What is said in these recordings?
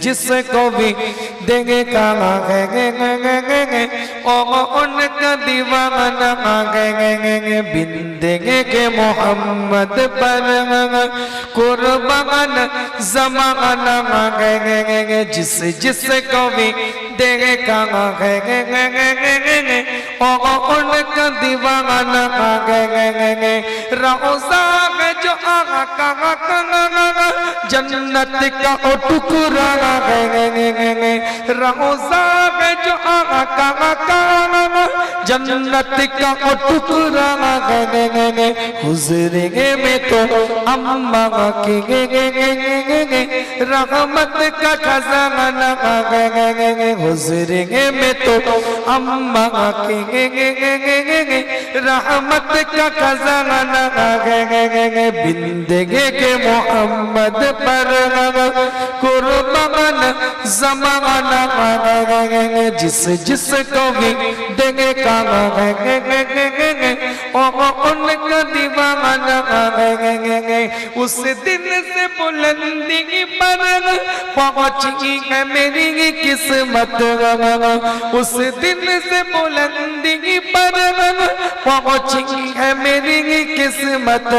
جس کو بھی دیں گے کہاں گے گے گے گے گے گے اوہ ان کا دیوانہ مانگے گے گے گے بن دیں گے کہ محمد پر قربان زمانہ مانگے گے گے گے جس جس کو بھی دیں گے کہاں گے گے گے گے گے گے گے اوہ ان کا دیوانہ مانگے گے گے گے روزہ जन्नत का ओ टुकड़ा रोजा है जो आगा جنت کا ٹکڑا حضرے میں تو اماں رحمت کا خزانہ حضرے میں تو اماں رحمت کا خزان بندگے کے محمد پر قربان زمان جس جس کو بھی دے کا ও কখন কদিব اس دن سے بلندی پر پہنچی ہے میری قسمت اس دن سے بلندی پر پہنچی ہے میری قسمت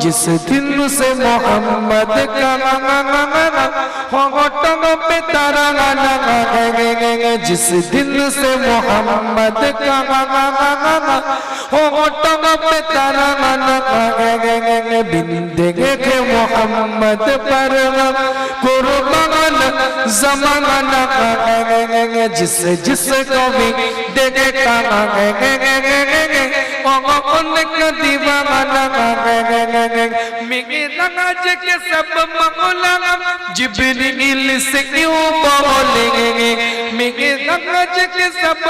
جس دن سے محمد کا پہ تارا جس دن سے محمد کا ہوٹم پہ تارا বিন্দেগে মোহাম্মদ পরম কুরবান জমানা জিস জিস কবি দেখে কানা جبریل سے کیوں بولیں کے سب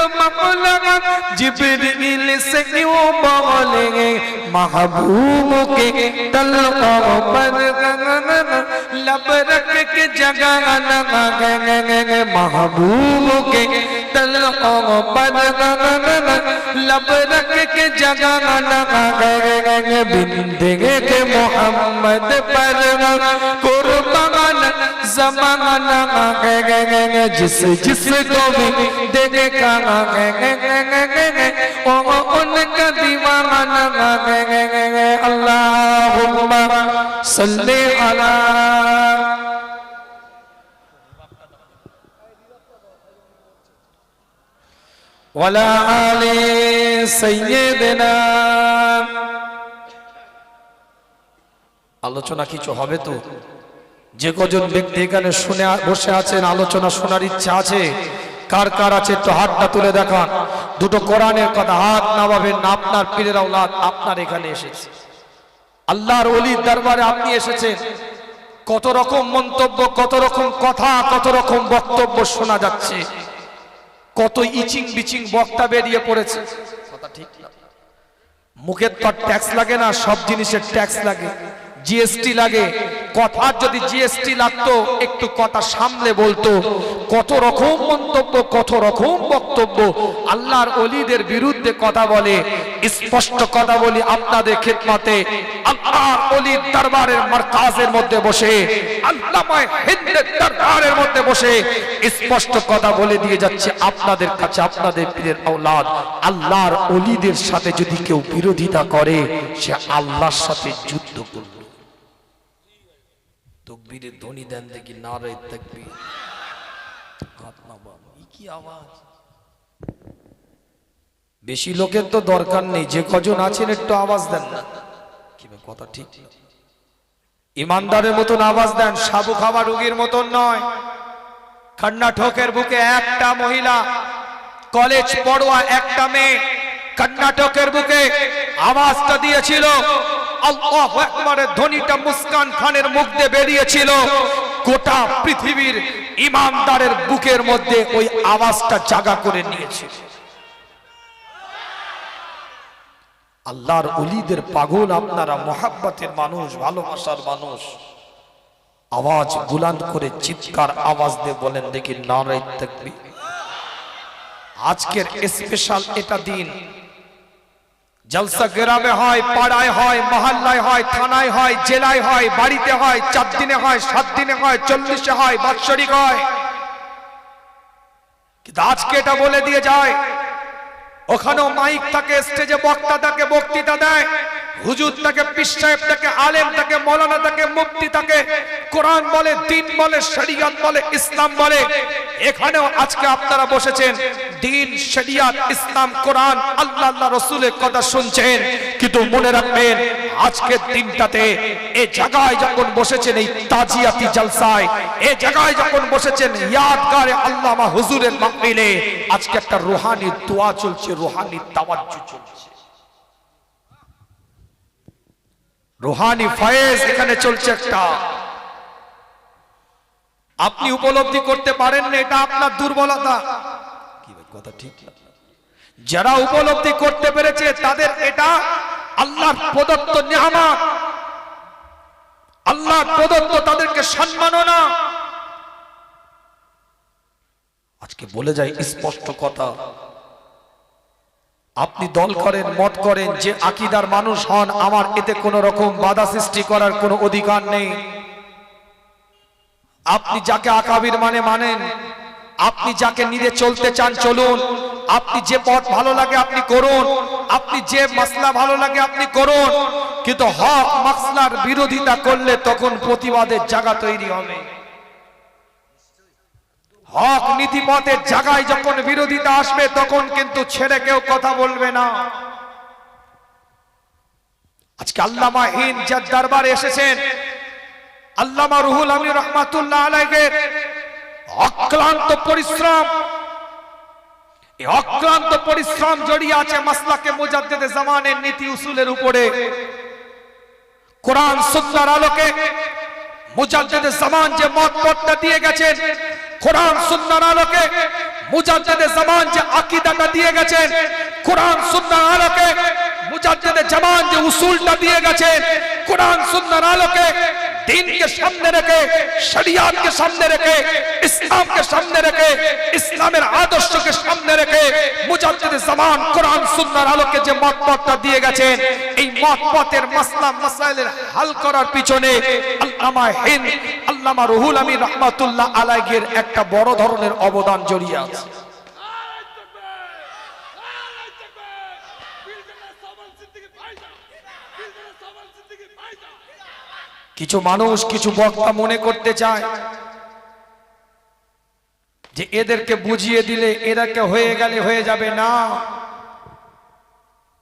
جبریل سے کیوں بولیں محبوب کے تلقہ پر لب رکھ کے جگہ نہ محبوب کے تلقہ پر لب رکھ جگہ نگا گے بندگے محمد پر قربان نگا جس جس کو بھی دیکھے کہاں کریں گے ان کا دیوانہ نگا کریں گے اللہم صلی اللہ ولا علی আলোচনা কিছু হবে তো? যে কজন ব্যক্তি এখানে শুনে বসে আছেন, আলোচনা শোনার ইচ্ছা আছে, কার কার আছে একটু হাতটা তুলে দেখান। দুটো কোরআনের কথা, হাত নামাবেন না, আপনার পীরের আওলাদ আপনার এখানে এসেছে। আল্লাহর অলির দরবারে আপনি এসেছেন। কত রকম মন্তব্য, কত রকম কথা, কত রকম বক্তব্য শোনা যাচ্ছে। কত ইচিং বিচিং বক্তা বেরিয়ে পড়েছে। মুখের তো ট্যাক্স লাগে না সব জিনিসের ট্যাক্স লাগে জিএসটি লাগে কথার যদি জিএসটি লাগতো, একটু কথা সামলে বলতো। কত রকম মন্তব্য, কত রকম বক্তব্য। আল্লাহর অলিদের বিরুদ্ধে কথা বলে, স্পষ্ট কথা বলি আপনাদের খেদমতে। আল্লাহর অলির দরবারের মারকাজের মধ্যে বসে আল্লামায় হিন্দের দরবারের মধ্যে বসে, স্পষ্ট কথা বলে দিয়ে যাচ্ছে আপনাদের কাছে, আপনাদের পীরের আওলাদ। আল্লাহর অলিদের সাথে যদি কেউ বিরোধিতা করে, সে আল্লাহর সাথে যুদ্ধ করবে। তকবীরের ধ্বনি দেন দেখি নারে তকবীর। হাত নামান ই কি আওয়াজ? বেশি লোকের তো দরকার নেই, যে কজন আছেন একটু আওয়াজ দেন না। কি কথা ঠিক ইমানদারের মতন আওয়াজ দেন, সাবু খাওয়া রুগীর মতন নয়। কর্ণাটকের বুকে একটা মহিলা, কলেজ পড়ুয়া একটা মেয়ে কর্ণাটকের বুকে আওয়াজটা দিয়েছিল। আল্লাহু আকবারের ধ্বনিটা মুস্কান খানের মুখ দিয়ে বেরিয়েছিল। গোটা পৃথিবীর ইমানদারের বুকের মধ্যে ওই আওয়াজটা জাগা করে নিয়েছে। আল্লাহর অলিদের পাগল আপনারা, মহাব্বতের মানুষ, ভালোবাসার মানুষ। আওয়াজ বুলান্দ করে চিৎকার আওয়াজ দিয়ে বলেন, দেখি নারাই থাকবি আজকের স্পেশাল এটা দিন জলসা গ্রামে হয়, পাড়ায় হয়, মহল্লায় হয়, থানায় হয়, জেলায় হয়, বাড়িতে হয়, চার দিনে হয়, সাত দিনে হয়, চল্লিশে হয়, বাৎসরিক হয়। আজকে এটা বলে দিয়ে যায়, ওখানেও মাইক থাকে, স্টেজে বক্তা থাকে, বক্তৃতা দেয়। হুজুর থাকে পীর সাহেব থাকে আলেম থাকে মৌলানা থাকে মুফতি থাকে কোরআন বলে, দিন বলে, শরিয়ত বলে, ইসলাম বলে। এখানেও আজকে আপনারা বসেছেন, দিন, শরিয়ত, ইসলাম, কোরআন, আল্লাহ আল্লাহ, রসুলের কথা শুনছেন। কিন্তু মনে রাখবেন, আজকের দিনটাতে এ জায়গায় যখন বসেছেন এই তাজিয়াতি জলসায়, এ জায়গায় যখন বসেছেন ইয়াদগারে আল্লামা হুজুরের মাহফিলে, আজকে একটা রুহানি দোয়া চলছে, রুহানি তাওয়াজ্জু চলছে। রুহানি ফয়েজ এখানে চলছে একটা। আপনি উপলব্ধি করতে পারেন না, এটা আপনার দুর্বলতা। কি কথা ঠিক যারা উপলব্ধি করতে পেরেছে, তাদের এটা আল্লাহর প্রদত্ত নিয়ামত। আল্লাহর প্রদত্ত তাদেরকে সম্মাননা আজকে বলে যায় স্পষ্ট কথা। আপনি দল করেন মত করেন যে আকিদার মানুষ হন আমার এতে কোনো রকম বাধা সৃষ্টি করার কোনো অধিকার নেই। আপনি যাকে আকাবির মানে মানেন আপনি যাকে নিজে চলতে চান চলুন। আপনি যে পথ ভালো লাগে আপনি করুন। আপনি যে মাসলা ভালো লাগে আপনি করুন। কিন্তু হক মাসলার বিরোধিতা করলে তখন প্রতিবাদের জায়গা তৈরি হবে। হক নীতিপথের জায়গায় যখন বিরোধিতা আসবে, তখন কিন্তু ছেড়ে কেউ কথা বলবে না। আজকে আল্লামা হিন যার দরবারে এসেছেন, আল্লামা রুহুল আমি রহমাতুল্লাহ আলাইহের অক্লান্ত পরিশ্রম, এই অক্লান্ত পরিশ্রম জড়িয়ে আছে মাসলাকে মুজাদ্দেদে জামানের নীতি উসুলের উপরে। কোরআন সুন্নাহর আলোকে মুজাদ্দেদে জামান যে মত পথটা দিয়ে গেছেন কোরআন সুন্নাহর আলোকে মুজাদ্দেদে জামান যে আকীদাটা দিয়ে গেছেন কোরআন সুন্নাহর আলোকে মুজাদ্দেদে জামান যে উসুলটা দিয়ে গেছেন কোরআন সুন্নাহর আলোকে দিনকে সামনে রেখে, শরিয়াতকে সামনে রেখে, ইসলামকে সামনে রেখে, ইসলামের আদর্শকে সামনে রেখে মুজাদ্দিদ জামান কোরআন সুন্নাহর আলোকে যে মত পথটা দিয়ে গেছেন এই মত পথের মাসলা, মাসাইলের হাল করার পিছনে আল্লামা হিন্দ আল্লামা রুহুল আমিন রহমাতুল্লাহ আলাইহির একটা বড় ধরনের অবদান জড়িয়ে আছে। কিছু মানুষ, কিছু বক্তা মনে করতে চায় যে এদেরকে বুঝিয়ে দিলে এদেরকে হয়ে গেলে হয়ে যাবে না।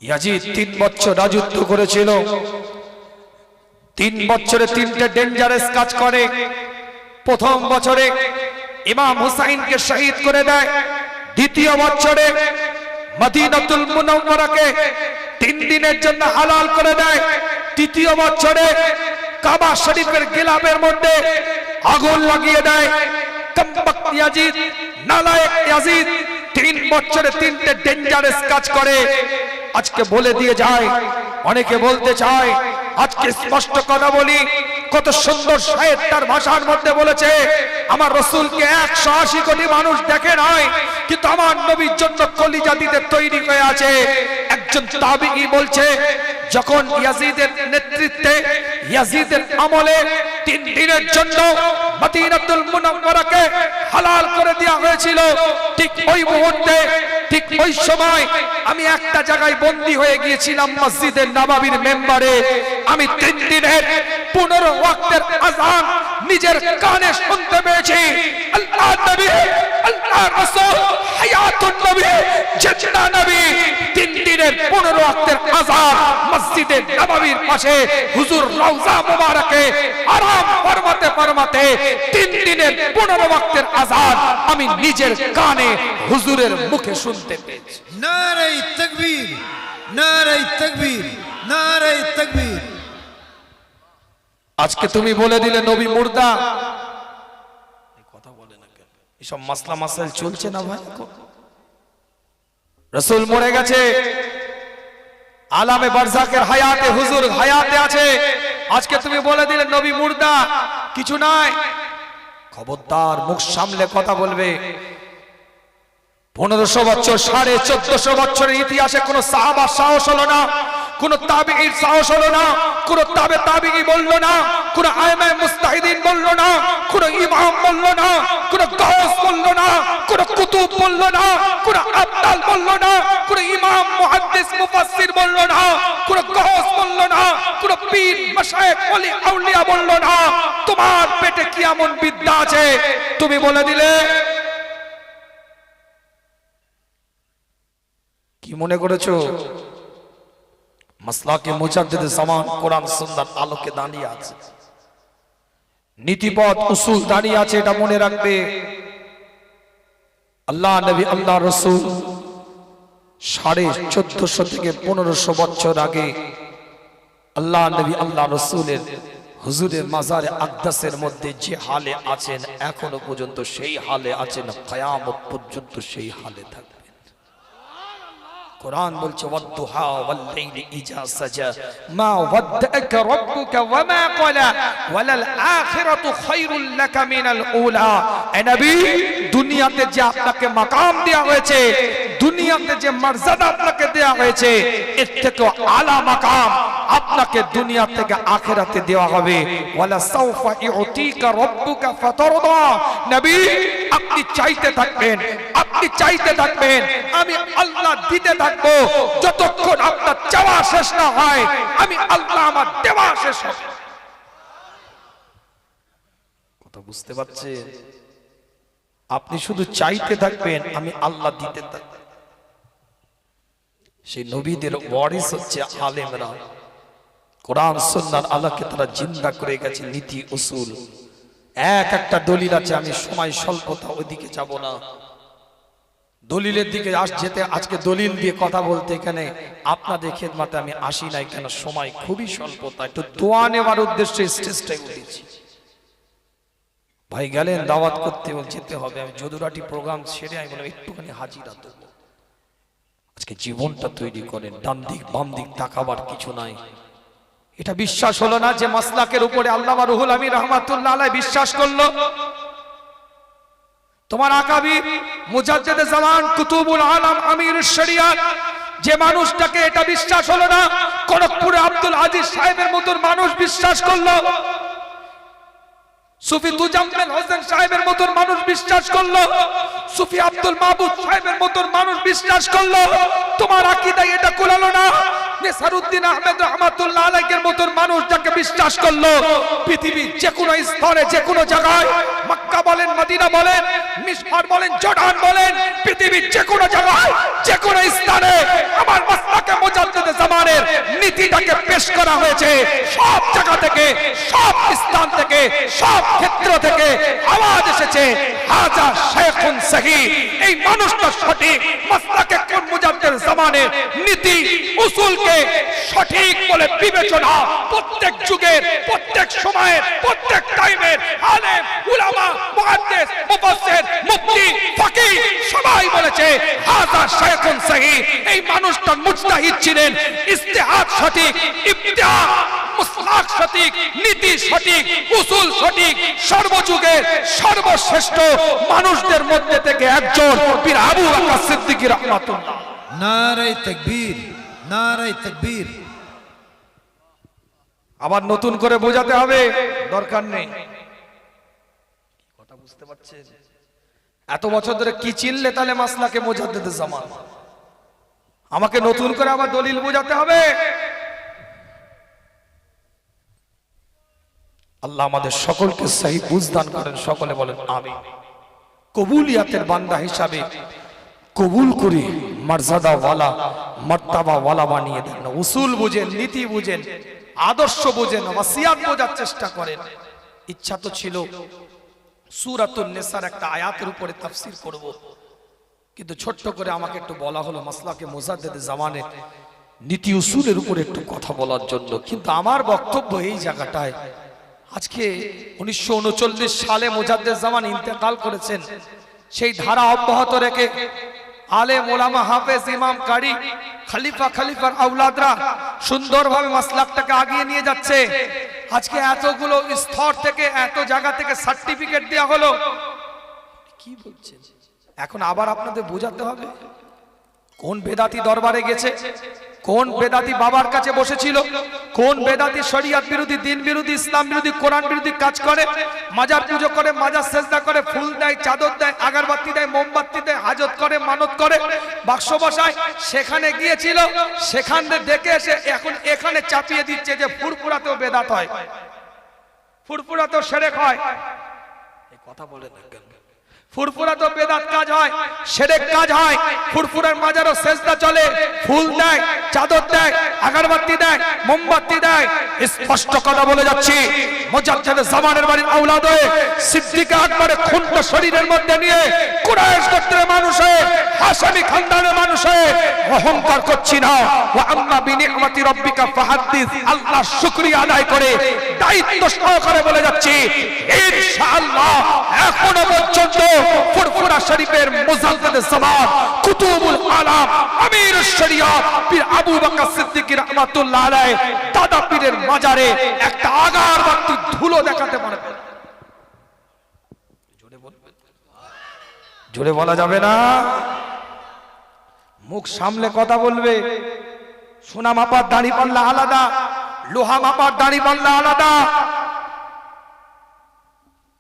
ইয়াজিদ তিন বছর রাজত্ব করেছিল। তিন বছরে তিনটে ডেঞ্জারাস কাজ করে। প্রথম বছরে ইমাম হুসাইনকে শহীদ করে দেয়। দ্বিতীয় বছরে মদিনাতুল মুনাওয়ারাকে তিন দিনের জন্য হালাল করে দেয়। তৃতীয় বছরে কাবা শরীফের গিলাফের মধ্যে আগুন লাগিয়ে দেয়। কমবক্ত ইয়াজিদ, নালায়েক ইয়াজিদ তিন বছরে তিনটে ডেঞ্জারাস কাজ করে। আজকে বলে দিয়ে যায়, অনেকে বলতে চায় আজকে স্পষ্ট কথা বলি। কত সুন্দর সাহেব তার ভাষার মধ্যে বলেছে, আমার রসুলকে একশো আশি কোটি মানুষ দেখে নয় কিন্তু আমার নবীর জন্য কলিজা দিতে তৈরি হয়ে আছে। একজন তাবিগি বলছে, যখন ইয়াজিদের নেতৃত্বে, ইয়াজিদের আমলে তিন দিনের জন্য মদিনাতুল মুনাওয়ারাকে হালাল করে দেওয়া হয়েছিল। ঠিক ওই মুহূর্তে, ঠিক ওই সময় আমি একটা জায়গায় বন্দী হয়ে গিয়েছিলাম মসজিদের নবাবির মেম্বারে। আমি তিন দিনের পনেরো ওয়াক্তের আজান নিজের কানে শুনতে পেয়েছি। আল্লাহ নবী আল্লাহ রাসূল হায়াতুন নবী জিন্দা নবী তিন দিনের পনেরো ওয়াক্তের আজান মসজিদের নবাবির পাশে হুজুর রওজা মুবারকে আরাম ফরমাতে ফরমাতে তিন দিনের পনেরো ওয়াক্তের আজান আমি নিজের কানে হুজুরের মুখে শুনতে পেয়েছি। নারে তকবীর নারে তকবীর নারে তকবীর। আজকে তুমি বলে দিলে নবী মুর্দা এই কথা বলে না কেন এসব মাসলা মাসাইল চলছে না ভাই? রসুল মরে গেছে। আলামে বারজাকের হায়াতে, হুজুর হায়াতে আছে। আজকে তুমি বলে দিলে নবী মুর্দা, কিছু নাই। খবরদার মুখ সামলে কথা বলবে। পনেরোশো বছর, সাড়ে চোদ্দশো বছরের ইতিহাসে কোন সাহাবার সাহস হলো না। কোন তাবিগির সাহস হলো না, কোন তাবে তাবিগি বলল না, কোন আয়মায় মুস্তাহিদিন বলল না, কোন ইমাম বলল না, কোন গহস বলল না, কোন কুতুব বলল না, কোন আব্দাল বলল না, কোন ইমাম, মুহাদ্দিস, মুফাসসির বলল না, কোন গহস বলল না, কোন পীর, মাশায়েখ, ওলি, আউলিয়া বলল না। তোমার পেটে কি এমন বিদ্যা আছে? তুমি বলে দিলে। কি মনে করেছ? মাসলাকে মুজাদ্দিদ জামান, কোরআন সুন্নাহর আলোকে দাঁড়িয়ে আছে। নীতিপথ, উসুল দাঁড়িয়ে আছে, এটা মনে রাখবে। আল্লাহ নবী, আল্লাহ রসুল সাড়ে চোদ্দশো থেকে পনেরোশো বছর আগে আল্লাহ নবী, আল্লাহ রসুলের হুজুরের মাজারে আকদাসের মধ্যে যে হালে আছেন, এখনও পর্যন্ত সেই হালে আছেন, কয়ামত পর্যন্ত সেই হালে থাকবেন কোরআন বলছে, ওয়াদ্দুহা ওয়াল্লাইলি ইজা সাজা। মা রাব্বুকা ওয়া মা ক্বালা। আখিরাতু খায়রুল লাকা মিনাল উলা। এ নবী, দুনিয়াতে যে আপনাকে মাকাম দেয়া হয়েছে, দুনিয়াতে যে মর্যাদা আপনাকে দেয়া হয়েছে, এর থেকে আলা মাকাম আপনাকে দুনিয়া থেকে আখিরাতে দেওয়া হবে। ওয়ালা সাউফা ইউতিকা রাব্বুকা ফাতারদা। নবী, আপনি চাইতে থাকবেন আপনি চাইতে থাকবেন, আমি আল্লাহ দিতে থাকব। যতক্ষণ আপনার চাওয়া শেষ না হয়, আমি আল্লাহ আমার দেওয়া শেষ হবে। কথা বুঝতে পারছেন? আপনি শুধু চাইতে থাকবেন, আমি আল্লাহ দিতে সেই নবীদের ওয়ারিস হচ্ছে আলেমরা। কোরআন সুন্নার আল্লাহকে তারা জিন্দা করে গেছে, নীতি, উসুল। এক একটা দলিল আছে, আমি সময়, স্বল্পতা, ওইদিকে যাব না। দলিলের দিকে আস যেতে আজকে দলিল দিয়ে কথা বলতে এখানে আপনাদের খেদমাতে আমি আসি নাই কেন সময় খুবই স্বল্পতা একটু দোয়া নেওয়ার উদ্দেশ্যে স্টেজটাই উঠেছি। ভাই গেলেন, দাওয়াত করতে যেতে হবে। আমি যদুরাটি প্রোগ্রাম ছেড়ে আমি বললাম, একটুখানি হাজিরা দেবো। আজকে জীবনটা তৈরি করেন, ডান দিক, বাম দিক তাকাবার কিছু নাই। এটা বিশ্বাস হলো না যে মাসলাকের উপরে আল্লাহ রুহুল আমি রহমাতুল্লাহ বিশ্বাস করল। তোমার আকাবি মুজাদ্দেদ জামান কুতুবুল আলম আমির শরিয়াত যে মানুষটাকে এটা বিশ্বাস হলো না কনকপুরে আব্দুল আজিজ সাহেবের মতন মানুষ বিশ্বাস করল সুফি তুজাম্মেল হোসেন সাহেবের মতন মানুষ বিশ্বাস করল। সুফি আব্দুল মাহবুব সাহেবের মতন মানুষ বিশ্বাস করল। তোমার আকিদায় এটা কুলালো না। নেসারউদ্দিন আহমেদ রহমাতুল্লাহ আলাইকের মতন মানুষ যাকে বিশ্বাস করল, পৃথিবীর যে কোনো স্তরে যে কোনো জায়গায়, মক্কা বলেন, মদিনা বলেন, মিসর বলেন, জর্ডান বলেন, পৃথিবীর যে কোনো জায়গায় যে কোনো স্থানে আমার মাসলাকে মুজাদ্দিদ জামানের নীতিটাকে পেশ করা হয়েছে। সব জায়গা থেকে, সব স্থান থেকে, সব ক্ষেত্র থেকে আওয়াজ এসেছে হাজা শেখুন সহি। এই মানুষটা সঠিক, মাসলাকে কোন মুজাদ্দিদ জামানের নীতি, উসুলকে সঠিক বলে বিবেচনা প্রত্যেক যুগের, প্রত্যেক সময়ের, প্রত্যেক টাইমের আলেম, উলামা, মুহাদ্দিস, মুফাসসির, মুফতি, ফকিহ, সবাই বলেছে হাজা শেখুন সহি। এই মানুষটা মুজতাহিদ ছিলেন ইস্তেহাদ সঠিক মুসলাক সঠিক নীতি সঠিক উসুল সঠিক সর্বযুগের সর্বশ্রেষ্ঠ মানুষদের মধ্যে থেকে একজন পীর আবু বকর সিদ্দিকী রাহমাতুল্লাহ। তকবীর তকবীর। আবার নতুন করে বোঝাতে হবে দরকার নেই। কথা বুঝতে পারছেন? এত বছর ধরে কি চিনলে তাহলে মাসলাকে মোজাদ্দেদের জামান। আমাকে নতুন করে আবার দলিল বোঝাতে হবে আল্লাহ আমাদের সকলকে সহি বুঝদান করেন। সকলে বলেন আমি কবুলিয়াতের বান্দা হিসাবে কবুল করি মর্যাদা ওয়ালা মর্তাবা ওয়ালা বানিয়ে দেন। উসুল বুঝেন, নীতি বুঝেন, আদর্শ বুঝেন, ওয়াসিয়াত বোঝার চেষ্টা করেন। ইচ্ছা তো ছিল সূরাতুন নেসার একটা আয়াতের উপরে তাফসীর করব। কিন্তু ছোট্ট করে আমাকে একটু বলা হলো মাসলাকে মুজাদ্দেদ জামানের নীতি উসুলের উপরে একটু কথা বলার জন্য। কিন্তু আমার বক্তব্য এই জায়গাটায় আজকে উনিশশো উনচল্লিশ সালে মোজাদ্দেদ জামান ইন্তেকাল করেছেন। সেই ধারা অব্যাহত রেখে আলে মোলামা হাফেজ ইমাম কারি, খালিফা খালিফার আউলাদরা সুন্দরভাবে মাসলাকটাকে আগিয়ে নিয়ে যাচ্ছে। আজকে এতগুলো স্তর থেকে, এত জায়গা থেকে সার্টিফিকেট দেওয়া হলো। কি বলছেন? এখন আবার আপনাদের বোঝাতে হবে? কোন বেদাতি দরবারে গেছে? কোন বেদাতি বাবার কাছে বসেছিল? কোন বেদাতি শরিয়াত বিরোধী, দিন বিরোধী, ইসলাম বিরোধী, কোরআন বিরোধী কাজ করে? মাজার পুজো করে, মাজার সেজদা করে, ফুল দেয়, চাদর দেয়, আগারবাতি দেয়, মোমবাতি দেয়, হাজত করে, মানত করে, বাক্স বসায়, সেখানে গিয়েছিল, সেখান দেখে এসে এখন এখানে চাপিয়ে দিচ্ছে যে ফুরফুরাতেও বেদাত হয়। ফুরফুরাতেও সেরেক হয়। কথা বলে না কেন? ফুরফুরা তো বেদাত কাজ হয়, সেরেক কাজ হয়। ফুরফুরের মাজারও সেজদা চলে। ফুল দেয়, চাদর দেয় আগারবাতি দেয়, মোমবাতি দেয়। স্পষ্ট কথা বলে যাচ্ছি। মোজাদ্দেদ জামানের বাড়ির আওলাদ হয়ে সিদ্দিক আকবরের খুন্ড শরীরের মধ্যে নিয়ে কুরাইশ গোত্রের মানুষে, হাসামি খানদানের মানুষে অহংকার করছি না। ওয়া আম্মা বিনিআমাতি রাব্বিকা ফাহাদ্দিস, আল্লাহ শুকরিয়া আদায় করে দায়িত্ব সহকারে বলে যাচ্ছি, ইনশাআল্লাহ এখনও পর্যন্ত ফুরফুরা শরীফের মুজাদ্দেদ জামান কুতুবুল আলাম আমির শরিয়ত পীর আবু বকর সিদ্দিক রাহমাতুল্লাহ আলাইহি দাদা পীরের মাজারে একটা ধুলো দেখাতে বলা। যাবে না। মুখ সামলে কথা বলবে। সোনা মাপার দাড়ি পাল্লা আলাদা লোহা মাপার দাড়ি পাল্লা আলাদা।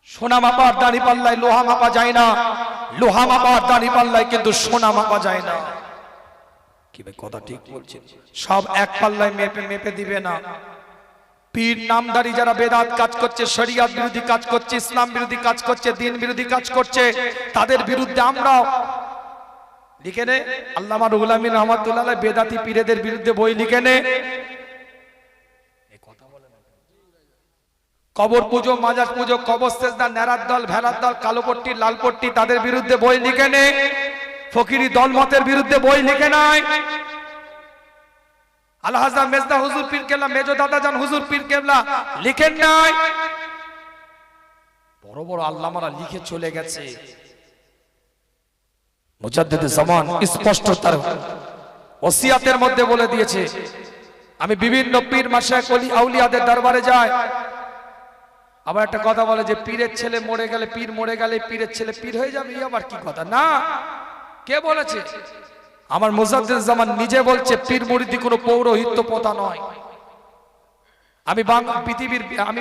সোনা মাপার দাড়ি পাল্লায় লোহা মাপা যায় না। লোহা মাপার দাড়ি পাল্লায় কিন্তু সোনা মাপা যায় না। কি ভাই, কথা ঠিক বলছেন? সব এক পাল্লায় মেপে মেপে দিবে না। পীর নামদারি যারা বেদাত কাজ করছে, শরিয়াত বিরোধী কাজ করছে, ইসলাম বিরোধী কাজ করছে, দিন বিরোধী কাজ করছে, তাদের বিরুদ্ধে আমরাও লিখে নে। আল্লামা রুহুল আমিন রহমতুল্লাহ বেদাতি পীরেদের বিরুদ্ধে বই লিখে নে। কবর পুজো, মাজার পুজো কবর সেজদা নেরার দল ভেড়ার দল লাল পট্টি, তাদের বিরুদ্ধে বই লিখে নে। ফকিরি দলমতের বিরুদ্ধে বই লিখে নাই। আলহাজা মেজদা হুজুর পীর কেবলা, মেজো দাদা জান হুজুর পীর কেবলা লিখেন নাই। বড় বড় আল্লামারা লিখে চলে গেছে। মুজাদ্দিদ জামান স্পষ্ট তার ওসিয়াতের মধ্যে বলে দিয়েছে, আমি বিভিন্ন পীর মাসায় কলি আউলিয়াদের দরবারে যাই। আবার একটা কথা বলে যে, পীরের ছেলে মরে গেলে, পীর মরে গেলে পীরের ছেলে পীর হয়ে যাবে আবার কি কথা? না। কে বলেছে? আমার মুজাদ্দিদ জামান নিজে বলছে পীর মুরিদি কোনো পৌরোহিত্য পোতা নয়। আমি বাংলা পৃথিবীর, আমি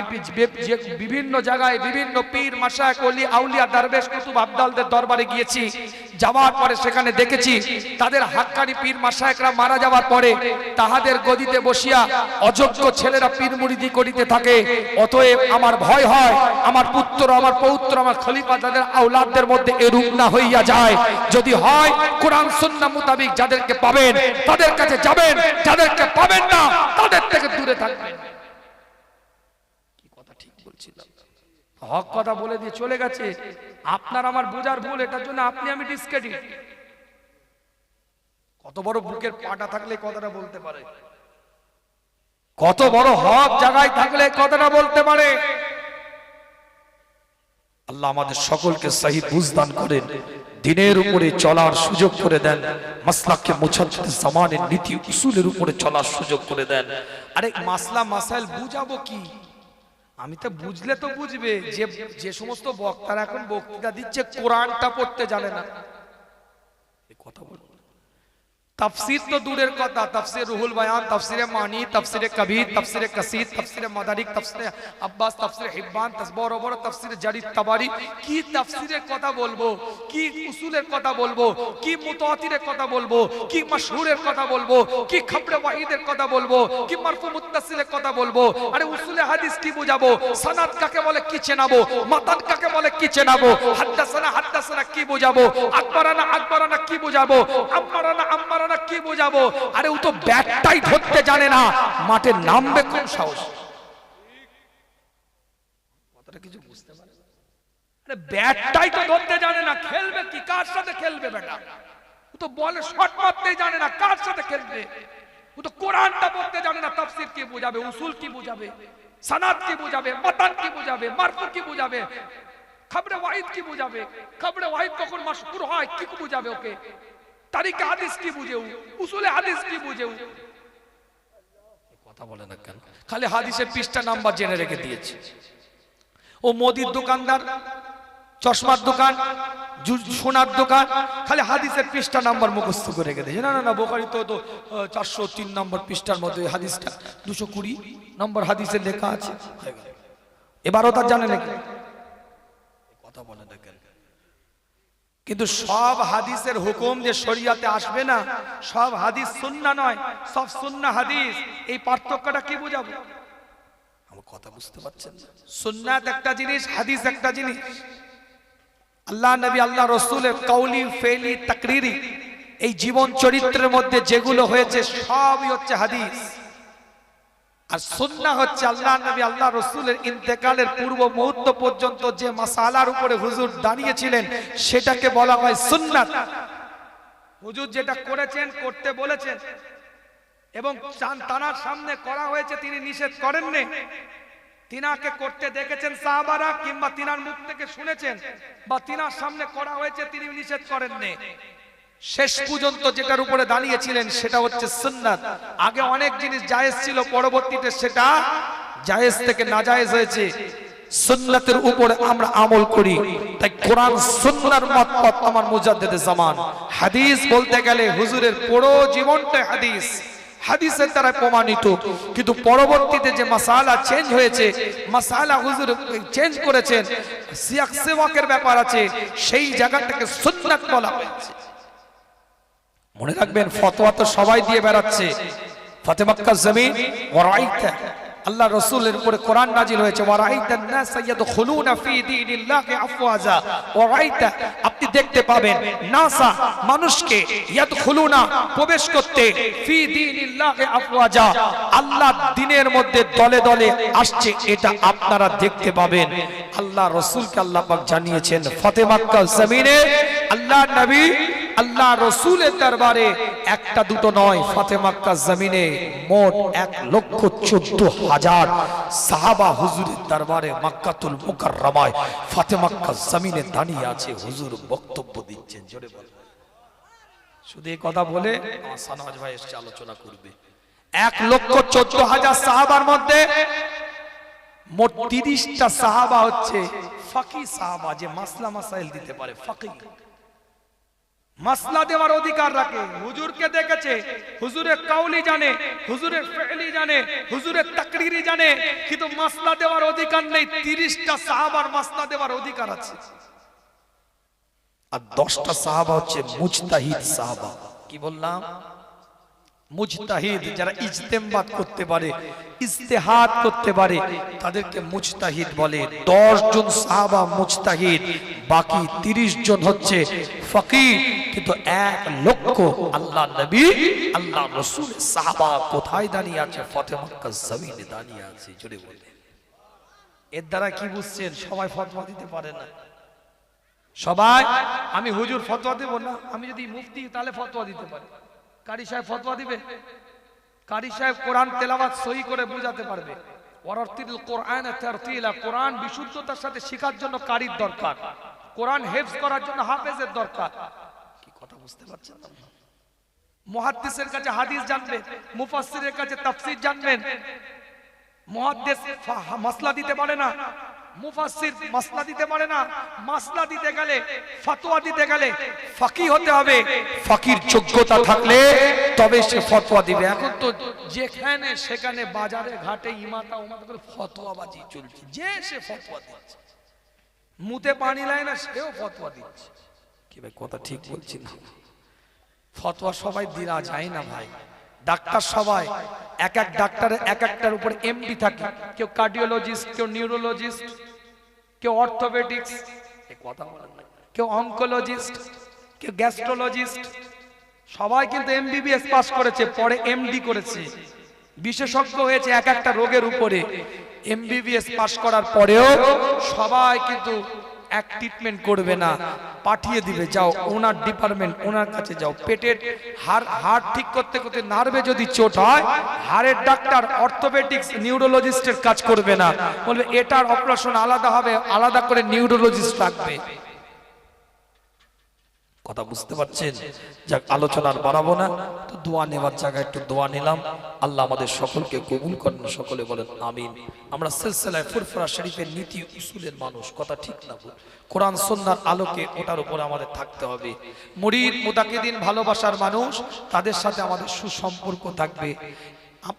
বিভিন্ন জায়গায় বিভিন্ন পীর, মাসায়, কলি, আউলিয়া, দরবেশ, কুতুব আবদালদের দরবারে গিয়েছি। যাওয়ার পরে সেখানে দেখেছি তাদের হাক্কানি পীর, মাসায়করা মারা যাওয়ার পরে তাহাদের গদিতে বসিয়া অযোগ্য ছেলেরা পীর মুরিদি করিতে থাকে। অতএব আমার ভয় হয়, আমার পুত্র, আমার পৌত্র, আমার খলিফা তাদের আউলাদদের মধ্যে এরূপ না হইয়া যায়। যদি হয়, কোরআন সুন্নাহ মোতাবিক যাদেরকে পাবেন, তাদের কাছে যাবেন, যাদেরকে পাবেন না, তাদের থেকে দূরে থাকবেন। ঠিক বলছিলাম। হক কথা বলে দিয়ে চলে গেছে। আপনার আমার বোঝার ভুল, এটার জন্য আপনি আমি ডিসক্রেডিট কত বড় বুকের পাটা থাকলে কথাটা বলতে পারে। কত বড় হক জায়গায় থাকলে কথাটা বলতে পারে। আল্লাহ আমাদের সকলকে সহি বুঝদান করেন। দিনের উপরে চলার সুযোগ করে দেন। মাসলাকে মুছাদ্দিদ জামানের নীতি, উসুলের উপরে চলার সুযোগ করে দেন। আরে মাসলা, মাসাইল বুঝাবো কি? আমি তো বুঝলে তো বুঝবে যে যে সমস্ত বক্তারা এখন বক্তৃতা দিচ্ছে, কোরআনটা পড়তে জানে না। কথা বলব তাফসির তো দূরের কথা তাফসির রুহুল বয়ান তাফসিরে মানি তাফসিরে কবির তাফসিরে কাসির তাফসিরে মাদারিক তাফসিরে আব্বাস তাফসিরে হিব্বান বড় বড় তাফসিরে জারি তাবারি কি তাফসিরের কথা বলব কি উসুলের কথা বলব কি মুতাওয়াতিরের কথা বলব কি মাশহুরের কথা বলব কি খবরে ওয়াহিদের কথা বলব কি মারফু মুত্তাসিলের কথা বলব আরে উসুলে হাদিস কি বুঝাবো? সানাদ কাকে বলে কি চেনাবো? মাতান কাকে বলে কি চেনাবো? হাদ্দাসানা হাদ্দাসানা কি বুঝাবো? আকবরানা আকবরানা কি বুঝাবো? আম্মারানা আম্মারানা কি বুঝাবো? আরে ও তো ব্যাটটাই ধরতে জানে না। মাঠে নামবে কোন সাহস। কথাটা কিছু বুঝতে পারে? আরে ব্যাটটাই তো ধরতে জানে না। খেলবে কি? কার সাথে খেলবে বেটা? ও তো বলে শট মারতেই জানে না। কার সাথে খেলবে? ও তো কোরআনটা পড়তে জানে না। তাফসীর কি বুঝাবে? উসুল কি বুঝাবে? সানাত কি বোঝাবে? মাতান কি বোঝাবে? মারফু কি বোঝাবে? খবরে ওয়াহিদ কি বোঝাবে? খবরে ওয়াহিদ কখন মাশহুর হয়, কি বোঝাবে ওকে? তারিখে হাদিস কি বুঝেও উসুলে হাদিস কি বুঝেও? কথা বলে না কেন? খালি হাদিসের পৃষ্ঠা নাম্বার জেনে রেখে দিয়েছে। ও মোদির দোকানদার চশমার দোকান সোনার দোকান খালি হাদিসের পৃষ্ঠা নাম্বার মুখস্থ করে রেখে দিয়েছে। না না না বোকারি তো তো চারশো তিন নম্বর পৃষ্ঠার মধ্যে হাদিসটা দুশো কুড়ি নম্বর হাদিসের লেখা আছে। এবারও তার জানে নাকি? কথা বলে দেখেন কিন্তু সব হাদিসের হুকুম যে শরিয়াতে আসবে না, সব হাদিস সুন্না নয়, সব সুন্না হাদিস। এই পার্থক্যটা কি বোঝাবো? আমার কথা বুঝতে পারছেন? সুন্নাত একটা জিনিস, হাদিস একটা জিনিস। আল্লাহ নবী, আল্লাহ রসুলের কৌলি ফেলি, তাকরিরি, এই জীবন চরিত্রের মধ্যে যেগুলো হয়েছে, সবই হচ্ছে হাদিস। আর সুন্না হচ্ছে আল্লাহ নবী, আল্লাহ রসুলের ইন্তেকালের পূর্ব মুহূর্ত পর্যন্ত যে মাসালার উপরে হুজুর দাঁড়িয়েছিলেন, সেটাকে বলা হয় সুন্নাত। হুজুর যেটা করেছেন, করতে বলেছেন। এবং তানার সামনে করা হয়েছে, তিনি নিষেধ করেননি। তিনাকে করতে দেখেছেন সাহাবারা, কিংবা তিনার মুখ থেকে শুনেছেন, বা তিনার সামনে করা হয়েছে, তিনি নিষেধ করেননি। শেষ পর্যন্ত যেটার উপরে দাঁড়িয়েছিলেন সেটা হচ্ছে সুন্নাত। আগে অনেক জিনিস জায়েজ ছিল, পরবর্তীতে সেটা জায়েজ থেকে নাজায়েজ হয়েছে। সুন্নাতের উপরে আমরা আমল করি। তাই কোরআন সুন্নার মত মত আমার মুজাদ্দেদে জামান। হাদিস বলতে গেলে হুজুরের পুরো জীবনটা হাদিস। হাদিসের দ্বারা প্রমাণিত। কিন্তু পরবর্তীতে যে মাসালা চেঞ্জ হয়েছে, মাসালা হুজুর চেঞ্জ করেছেন, সিয়াক সেওয়াকের ব্যাপার আছে, সেই জায়গাটাকে সুন্নাত বলা হয়েছে। মনে রাখবেন, ফতোয়া তো সবাই দিয়ে বেড়াচ্ছে। ফাতেমাক্কা জমিন, ওয়ারাইতা। আল্লাহ রসুলের উপরে কোরআন নাজিল হয়েছে আপনি দেখতে পাবেন, নাসা মানুষকে প্রবেশ করতে আল্লাহ দিনের মধ্যে দলে দলে আসছে, এটা আপনারা দেখতে পাবেন। আল্লাহ রসুলকে আল্লাহ পাক জানিয়েছেন ফাতেমাক্কা জমিনে আল্লাহ নবী আল্লাহ রসুলের দরবারে একটা দুটো নয় ফাতেমাক্কা জমিনে মোট এক লক্ষ চোদ্দ হাজার সাহাবা হুজুরের দরবারে মাক্কাতুল মুকাররমায় ফাতেমাক্কা জমিনে দাঁড়িয়ে আছে হুজুর বক্তব্য দিচ্ছেন, জোরে শুধু এই কথা বলে সানাজ ভাই এসে আলোচনা করবে। এক লক্ষ চোদ্দ হাজার সাহাবার মধ্যে মোট তিরিশটা সাহাবা হচ্ছে ফাকি সাহাবা, যে মাসলা মাসাইল দিতে পারে, ফাকি। মাসলা দেওয়ার অধিকার রাখে। হুজুরকে দেখেছে হুজুরের কাউলি জানে হুজুরের ফেলি জানে হুজুরের তাকরিরি জানে কিন্তু মাসলা দেওয়ার অধিকার নেই তিরিশটা সাহাবার মাসলা দেওয়ার অধিকার আছে। আর দশটা সাহাবা হচ্ছে মুজতাহিদ সাহাবা। কি বললাম? মুজতাহিদ যারা ইজতেমবাদ করতে পারে ইস্তেহাদ করতে পারে তাদেরকে মুজতাহিদ বলে দশ জন সাহাবা মুজতাহিদ বাকি তিরিশ জন হচ্ছে ফকির কিন্তু এক লক্ষ আল্লাহ নবী আল্লাহ রসুল সাহাবা কোথায় দাঁড়িয়ে আছে? ফতেমক্কা জমিনে দাঁড়িয়ে আছে জোরে বলে এর দ্বারা কি বুঝছেন? সবাই ফতোয়া দিতে পারে না। সবাই আমি হুজুর ফতোয়া দেব না? আমি যদি মুফতি তাহলে ফতোয়া দিতে পারি। কারি সাহেব ফতোয়া দিবে? কারি সাহেব কোরআন তেলাওয়াত সহি করে বুঝাতে পারবে। ওয়ারাতিল কোরআন তারতিলা, কোরআন বিশুদ্ধতার সাথে শেখার জন্য কারির দরকার। কোরআন হেফজ করার জন্য হাফেজের দরকার। কি কথা বুঝতে পারছেন মুহাদ্দিসের কাছে হাদিস জানবেন, মুফাসসিরের কাছে তাফসীর জানবেন। মুহাদ্দিস মাসলা দিতে পারে না। মুফাসসির মাসলা দিতে পারে না। মাসলা দিতে গেলে, ফতোয়া দিতে গেলে ফাকি হতে হবে। ফাকির যোগ্যতা থাকলে তবে সে ফতোয়া দিবে। এখন তো যেখানে সেখানে বাজারে, ঘাটে ইমাতা উমাতা করে ফতোয়াবাজি চলছে। যে সে ফতোয়া দিচ্ছে। মুতে পানি লায় না, সেও ফতোয়া দিচ্ছে। কি ভাই, কথা ঠিক বলছি না। ফতোয়া সবাই দিরা যায় না ভাই। ডাক্তার সবাই, এক এক ডাক্তারের এক একটার উপর এমডি থাকে। কেউ কার্ডিওলজিস্ট কেউ নিউরোলজিস্ট কেউ অর্থোপেডিক্স কথা বলেন। কেউ অঙ্কোলজিস্ট কেউ গ্যাস্ট্রোলজিস্ট সবাই কিন্তু এমবিবিএস পাস করেছে, পরে এমডি করেছে। বিশেষজ্ঞ হয়েছে এক একটা রোগের উপরে। এমবিবিএস পাস করার পরেও সবাই কিন্তু এক ট্রিটমেন্ট করবে না, পাঠিয়ে দিবে, যাও, ওনার ডিপার্টমেন্ট ওনার কাছে যাও। পেটের হার হার ঠিক করতে করতে নার্ভে যদি চোট হয়, হাড়ের ডাক্তার অর্থোপেটিক্স নিউরোলজিস্টের কাজ করবে না। বলবে, এটার অপারেশন আলাদা হবে, আলাদা করে নিউরোলজিস্ট রাখবে কথা বুঝতে পারছেন? যাক, আলোচনার বাড়াবো না। তো দোয়া নেওয়ার জায়গায় একটু দোয়া নিলাম। আল্লাহ আমাদের সকলকে কবুল করেন, সকলে বলেন আমিন। আমরা সিলসিলায় ফুরফুরা শরীফের নীতি উসুলের মানুষ, কথা ঠিক না ভুল। কোরআন সন্ন্যার আলোকে ওটার উপরে আমাদের থাকতে হবে। মুরিদ মুতাকিদিন ভালোবাসার মানুষ, তাদের সাথে আমাদের সুসম্পর্ক থাকবে।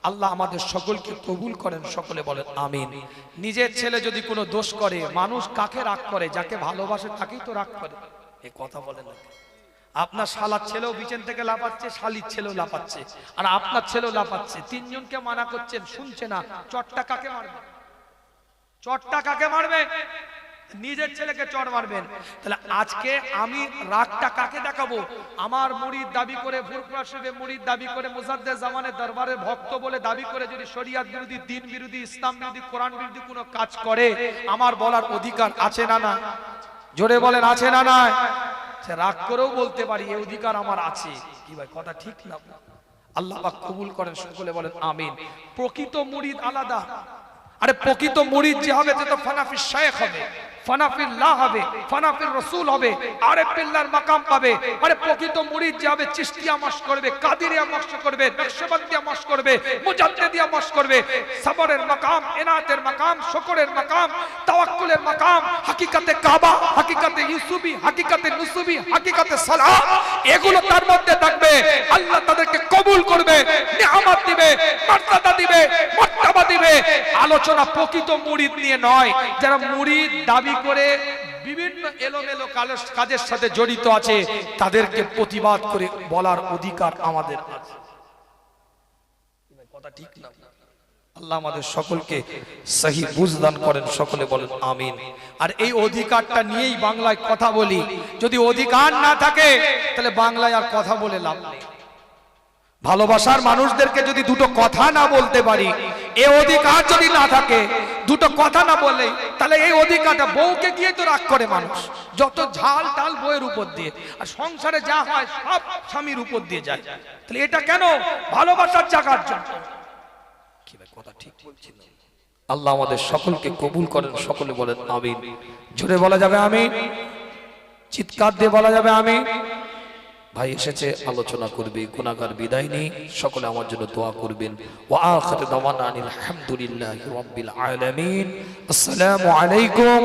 আল্লাহ আমাদের সকলকে কবুল করেন, সকলে বলেন আমিন। নিজের ছেলে যদি কোনো দোষ করে, মানুষ কাকে রাগ করে? যাকে ভালোবাসে তাকেই তো রাগ করে। এ কথা বলেন না। আপনার শালার ছেলেও বিচেন থেকে লাফাচ্ছে, শালির ছেলেও লাফাচ্ছে, আর আপনার ছেলেও লাফাচ্ছে। তিনজনকে মানা করছেন, শুনছে না চটটা কাকে মারবে। চটটা কাকে মারবে, নিজের ছেলেকে চট মারবেন। তাহলে আজকে আমি রাগটা কাকে দেখাবো। আমার মুড়ির দাবি করে শরীফে মুড়ির দাবি করে মুসাদ্দে জামানের দরবারের ভক্ত বলে দাবি করে যদি শরিয়াত বিরোধী, দিন বিরোধী, ইসলাম বিরোধী, কোরআন বিরোধী কোনো কাজ করে, আমার বলার অধিকার আছে না না জোরে বলেন, আছে না না সে রাগ করেও বলতে পারি এই অধিকার আমার আছে। কি ভাই, কথা ঠিক না? আল্লাহ পাক কবুল করেন, সকলে বলেন আমিন। প্রকৃত মুরিদ আলাদা। আরে, প্রকৃত মুড়িদ যে হবে, সে তো ফানাফি শেখ হবে। ফানাফির লা হবে ফানাফির রসুল হবে, আরে পিল্লার মাকাম পাবে, আরে প্রকৃত হবে চিস্তিয়া করবে, কাদিরিয়া করবে করবে করবে, সবরের মাকাম এনাতের মাকাম, শুকরের মাকাম, তাওয়াক্কুলের মাকাম, হাকিকাতে কাবা, হাকিকাতে ইউসুবি হাকিকাতে নুসুবি হাকিকাতে সালাহ, এগুলো তার মধ্যে থাকবে। আল্লাহ তাদেরকে কবুল করবে, নিয়ামত দিবে, মর্যাদা দিবে মর্যাদা দিবে। আলোচনা প্রকৃত মুরিদ নিয়ে নয়, যারা মুরিদ দাবি করে বিভিন্ন এলোমেলো কাজের সাথে জড়িত আছে, তাদেরকে প্রতিবাদ করে বলার অধিকার আমাদের আছে। কথা ঠিক না? আল্লাহ আমাদের সকলকে বুঝদান করেন, সকলে বলেন আমিন। আর এই অধিকারটা নিয়েই বাংলায় কথা বলি। যদি অধিকার না থাকে, তাহলে বাংলায় আর কথা বলে লাভ নেই। ভালোবাসার মানুষদেরকে যদি দুটো কথা না বলতে পারি, এ অধিকার যদি না থাকে, দুটো কথা না বলে তাহলে এই অধিকারটা বউকে গিয়ে তো রাগ করে মানুষ। যত ঝাল টাল বইয়ের উপর দিয়ে, আর সংসারে যা হয় সব স্বামীর উপর দিয়ে যায়। তাহলে এটা কেন? ভালোবাসার জায়গার জন্য। কথা ঠিক বলছি না? আল্লাহ আমাদের সকলকে কবুল করেন, সকলে বলেন আমিন। জোরে বলা যাবে আমি চিৎকার দিয়ে বলা যাবে আমি ভাই এসেছে, আলোচনা করবে গুণাগার বিদায় নেই সকলে আমার জন্য দোয়া করবেন। ওয়া আখির দাওয়ানা আনিল রাব্বিল আলামিন। আসসালামু আলাইকুম